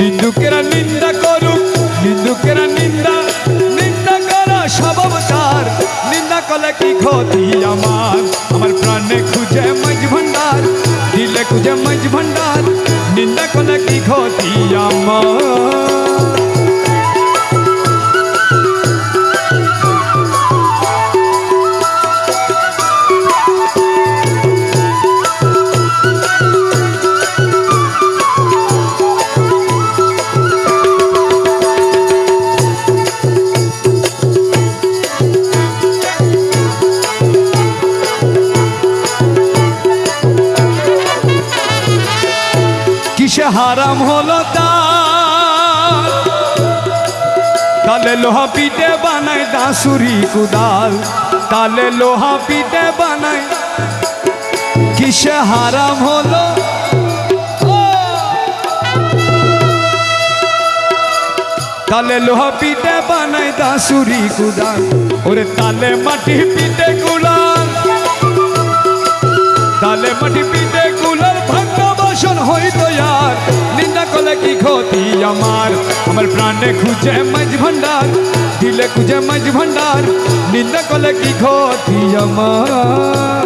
নিন্দুকেরা নিন্দা করুক, নিন্দুকেরা নিন্দা নিন্দা করা স্বভাব তার নিন্দা করলে কি ক্ষতি আমার? আমার প্রাণে খুঁজে মাঝ ভান্ডার, দিলে খুঁজে মাঝ ভান্ডার। নিন্দা করলে কি ক্ষতি আমার? কিসে হারাম হলো তার। তালে লোহা পিটে বানায় দাসুরি কুদাল। তালে লোহা পিটে বানায় কিসে হারাম হলো? তালে লোহা পিটে বানায় দাসুরি কুদাল। ওরে তালে মাটি পিটে কুলাল। তালে মাটি পিটে কুলাল ভাঙ্গা বাসন হইতো আমার আমার প্রাণে খুঁজে মাঝ ভান্ডার দিলে খুঁজে মাঝ ভান্ডার নিন্দা কলে কি ক্ষতি আমার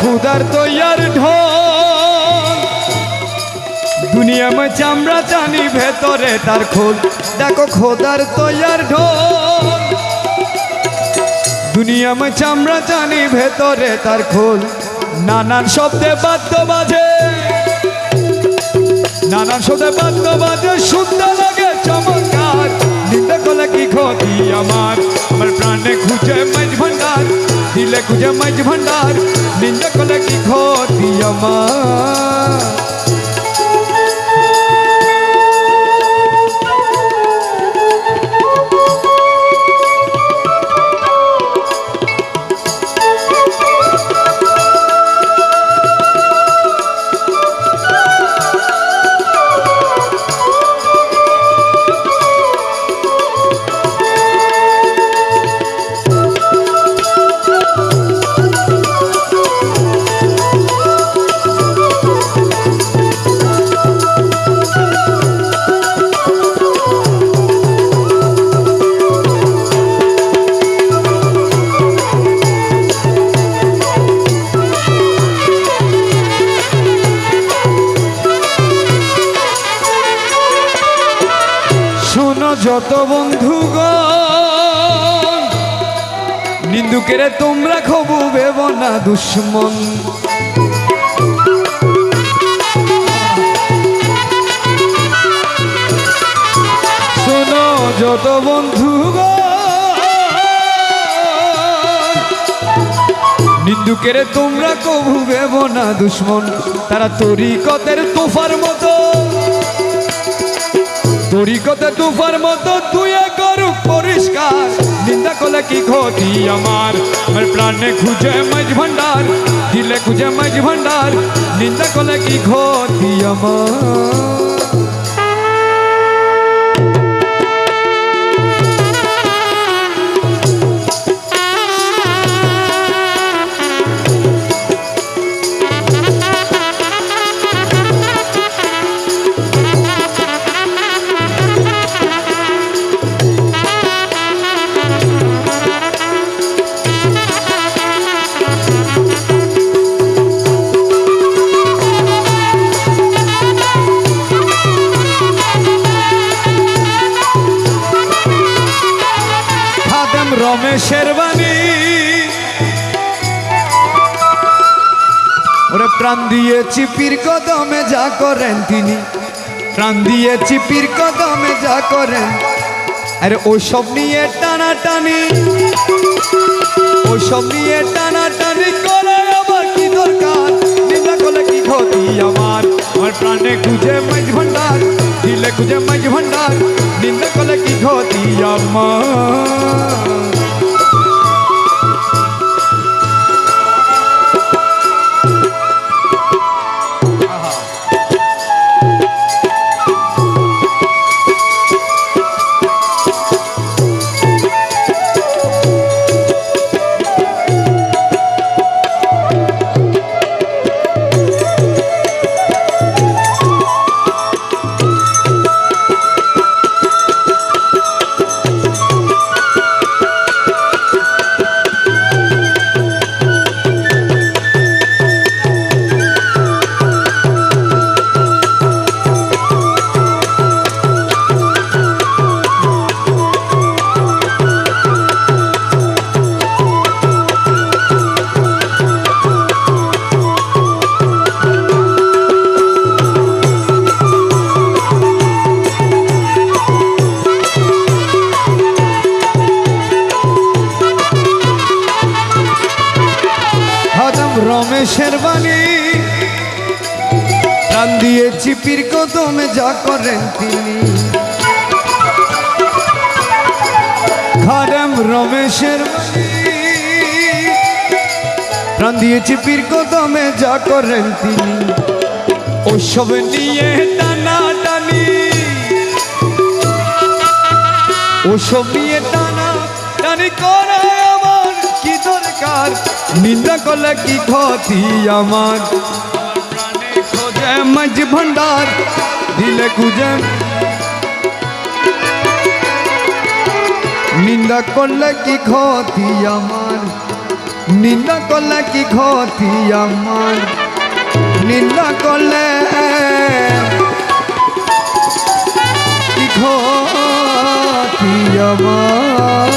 খুদার তৈয়ার ঢোল। দুনিয়া মে চামড়া চানি ভেতরে তার খোল। দেখো খোদার তৈয়ার ঢোল। দুনিয়া মে চামড়া চানি ভেতরে তার খোল। নানান শব্দে বাদ্য বাজে। নানান শব্দে বাদ্য বাজে, শুনতে লাগে চমৎকার। নিন্দে করলে কি ক্ষতি আমার? আমার প্রাণে খুঁজে মাঝ ভান্ডার, দিলে খুঁজে মাঝ ভান্ডার, নিন্দে করলে কি ক্ষতি আমার? যত বন্ধু নিন্দুকেরে তোমরা খবু ভেব না দুশ্মন। শোনো যত বন্ধু নিন্দুকেরে তোমরা কবু ভেব না দুশ্মন। তারা তরিকতের তোফার মতো। তরিকতে তুফার মতো তুই করুক পরিষ্কার। নিন্দা করলে কি ক্ষতি আমার? আমার প্রাণে খুঁজে মাঝ ভান্ডার দিলে খুঁজে মাঝ ভান্ডার নিন্দা করলে কি ক্ষতি আমার? রমেশের বাণী। ওরে প্রাণ দিয়েছি পীর কদমে, যা করেন তিনি। প্রাণ দিয়েছি পীর কদমে, যা করেন। আরে ওসব নিয়ে টানা টানি ওসব নিয়ে টানা টানি করে আমার কি দরকার? নিন্দা করলে কি ক্ষতি আমার? আমার প্রাণে খুঁজে মাঝ ভান্ডার, দিলে খুঁজে মাঝ ভান্ডার। নিন্দা করলে কি ক্ষতি আমার? প্রাণ দিয়েছি পীর কদমে, যা করেন তিনি। খারাম রমেশের প্রাণ দিয়েছি পীর কদমে, যা করেন তিনি। ওসব নিয়ে টানা টানি ওসব নিয়ে টানা টানি করে আমার, কি দরকার? নিন্দা করলে কি ক্ষতি আমার? মাঝ ভান্ডার দিলে খুঁজে। নিন্দা করলে কি ক্ষতি আমার? নিন্দা করলে কি ক্ষতি আমার? নিন্দা করলে কি ক্ষতি আমার?